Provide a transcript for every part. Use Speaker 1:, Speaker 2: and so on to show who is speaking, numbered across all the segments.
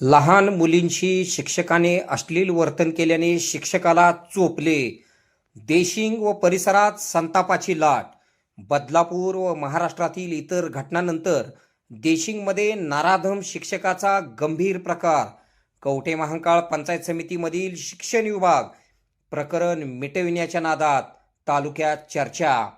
Speaker 1: लहान मुलींशी शिक्षकाने अश्लील वर्तन केल्याने शिक्षकाला चोपले. देशिंग व परिसरात संतापाची लाट. बदलापूर व महाराष्ट्रातील इतर घटनांनंतर देशिंगमध्ये नाराधम शिक्षकाचा गंभीर प्रकार. कवठे महांकाळ पंचायत समितीमधील शिक्षण विभाग प्रकरण मिटविण्याच्या नादात तालुक्यात चर्चा.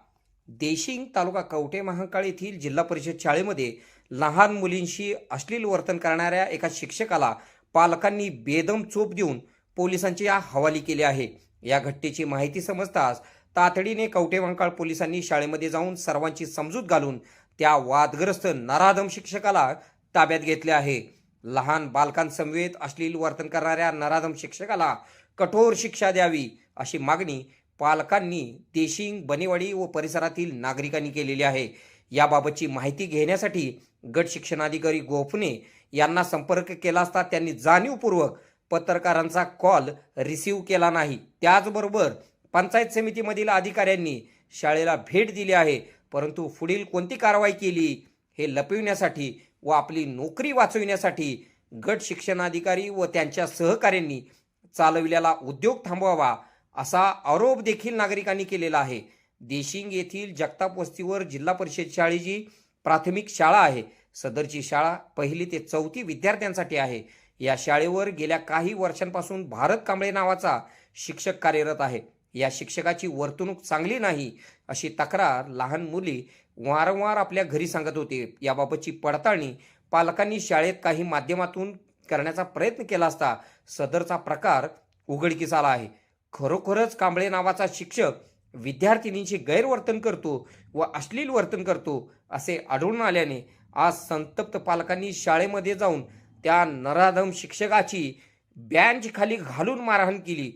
Speaker 1: देशिंग तालुका कवठे महांकाळ येथील जिल्हा परिषद शाळेमध्ये लहान मुलींशी अश्लील वर्तन करणाऱ्या एका शिक्षकाला पालकांनी बेदम चोप देऊन पोलिसांची या हवाली केले आहे. या घटनेची माहिती समजताच तातडीने कवठे पोलिसांनी शाळेमध्ये जाऊन सर्वांची समजूत घालून त्या वादग्रस्त नराधम शिक्षकाला ताब्यात घेतले आहे. लहान बालकांसमवेत अश्लील वर्तन करणाऱ्या नराधम शिक्षकाला कठोर शिक्षा द्यावी अशी मागणी पालकांनी देशिंग बनेवाडी व परिसरातील नागरिकांनी केलेली आहे. याबाबतची माहिती घेण्यासाठी गट शिक्षणाधिकारी गोफणे यांना संपर्क केला असता त्यांनी जाणीवपूर्वक पत्रकारांचा कॉल रिसीव्ह केला नाही. त्याचबरोबर पंचायत समितीमधील अधिकाऱ्यांनी शाळेला भेट दिली आहे परंतु पुढील कोणती कारवाई केली हे लपविण्यासाठी व आपली नोकरी वाचविण्यासाठी गट शिक्षणाधिकारी व त्यांच्या सहकाऱ्यांनी चालविलेला उद्योग थांबवावा असा आरोप देखील नागरिकांनी केलेला आहे. देशिंग येथील जगताप वस्तीवर जिल्हा परिषद शाळेची प्राथमिक शाळा आहे. सदरची शाळा पहिली ते चौथी विद्यार्थ्यांसाठी आहे. या शाळेवर गेल्या काही वर्षांपासून भारत कांबळे नावाचा शिक्षक कार्यरत आहे. या शिक्षकाची वर्तणूक चांगली नाही अशी तक्रार लहान मुली वारंवार आपल्या घरी सांगत होते. याबाबतची पडताळणी पालकांनी शाळेत काही माध्यमातून करण्याचा प्रयत्न केला असता सदरचा प्रकार उघडकीस आला आहे. खरोखरच कांबळे नावाचा शिक्षक विद्यार्थिनींची गैरवर्तन करतो व अश्लील वर्तन करतो असे आढळून आल्याने आज संतप्त पालकांनी शाळेमध्ये जाऊन त्या नराधम शिक्षकाची बँच खाली घालून मारहाण केली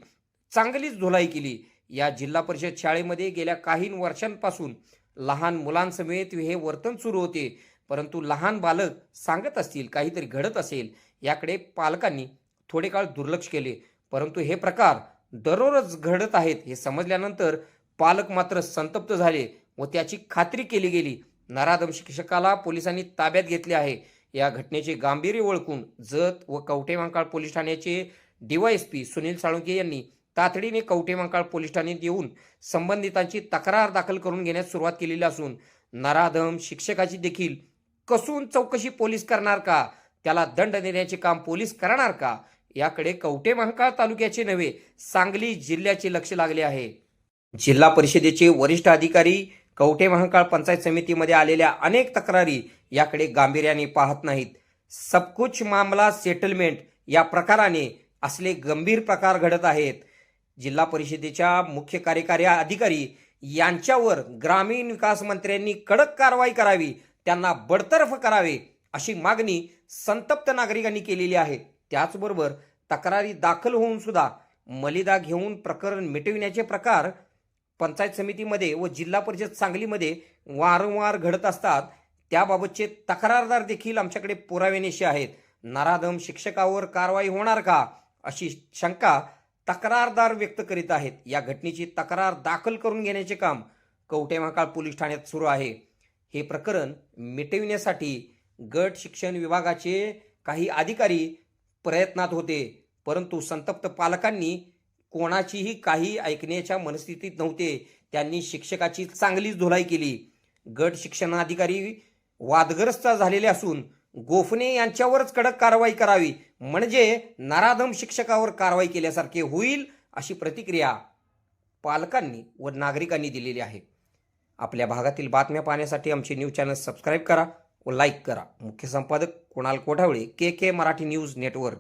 Speaker 1: चांगलीच धुलाई केली. या जिल्हा परिषद शाळेमध्ये गेल्या काही वर्षांपासून लहान मुलांसमेत हे वर्तन सुरू होते परंतु लहान बालक सांगत असतील काहीतरी घडत असेल याकडे पालकांनी थोडे काळ दुर्लक्ष केले. परंतु हे प्रकार दररोज घडत आहेत हे समजल्यानंतर पालक मात्र संतप्त झाले व त्याची खात्री केली गेली. नराधम शिक्षकाला पोलिसांनी ताब्यात घेतले आहे. या घटनेचे गांभीर्य ओळखून जत व कवटेमहाकाळ पोलीस ठाण्याचे डीवायएसपी सुनील साळुंके यांनी तातडीने कवठे महांकाळ पोलीस ठाण्यात येऊन संबंधितांची तक्रार दाखल करून घेण्यास सुरुवात केलेली असून नराधम शिक्षकाची देखील कसून चौकशी पोलीस करणार का? त्याला दंड देण्याचे काम पोलीस करणार का? याकडे कवठे महाकाळ तालुक्याचे नव्हे सांगली जिल्ह्याचे लक्ष लागले आहे. जिल्हा परिषदेचे वरिष्ठ अधिकारी कवठे महाकाळ पंचायत समितीमध्ये आलेल्या अनेक तक्रारी याकडे गांभीर्याने पाहत नाहीत. सबकुच मामला सेटलमेंट या प्रकाराने असले गंभीर प्रकार घडत आहेत. जिल्हा परिषदेच्या मुख्य कार्यकारी अधिकारी यांच्यावर ग्रामीण विकास मंत्र्यांनी कडक कारवाई करावी त्यांना बडतर्फ करावे अशी मागणी संतप्त नागरिकांनी केलेली आहे. त्याचबरोबर तक्रारी दाखल होऊन सुद्धा मलिदा घेऊन प्रकरण मिटविण्याचे प्रकार पंचायत समितीमध्ये व जिल्हा परिषद सांगलीमध्ये वारंवार घडत असतात. त्याबाबतचे तक्रारदार देखील आमच्याकडे पुरावेनेशी आहेत. नराधम शिक्षकावर कारवाई होणार का? अशी शंका तक्रारदार व्यक्त करीत आहेत. या घटनेची तक्रार दाखल करून घेण्याचे काम कवठे महाकाळ पोलीस ठाण्यात सुरू आहे. हे प्रकरण मिटविण्यासाठी गट शिक्षण विभागाचे काही अधिकारी प्रयत्नात होते. परंतु संतप्त पालकांनी कोणाचीही काही ऐकण्याच्या मनस्थितीत नव्हते. त्यांनी शिक्षकाची चांगलीच धुलाई केली. गट शिक्षणाधिकारी वादग्रस्त झालेले असून गोफणे यांच्यावरच कडक कारवाई करावी. म्हणजे नराधम शिक्षकावर कारवाई केल्यासारखे होईल अशी प्रतिक्रिया पालकांनी व नागरिकांनी दिलेली आहे. आपल्या भागातील बातम्या पाहण्यासाठी आमचे न्यूज चॅनल सबस्क्राईब करा व लाईक करा. मुख्य संपादक Kunal Kothawale K K Marathi news network.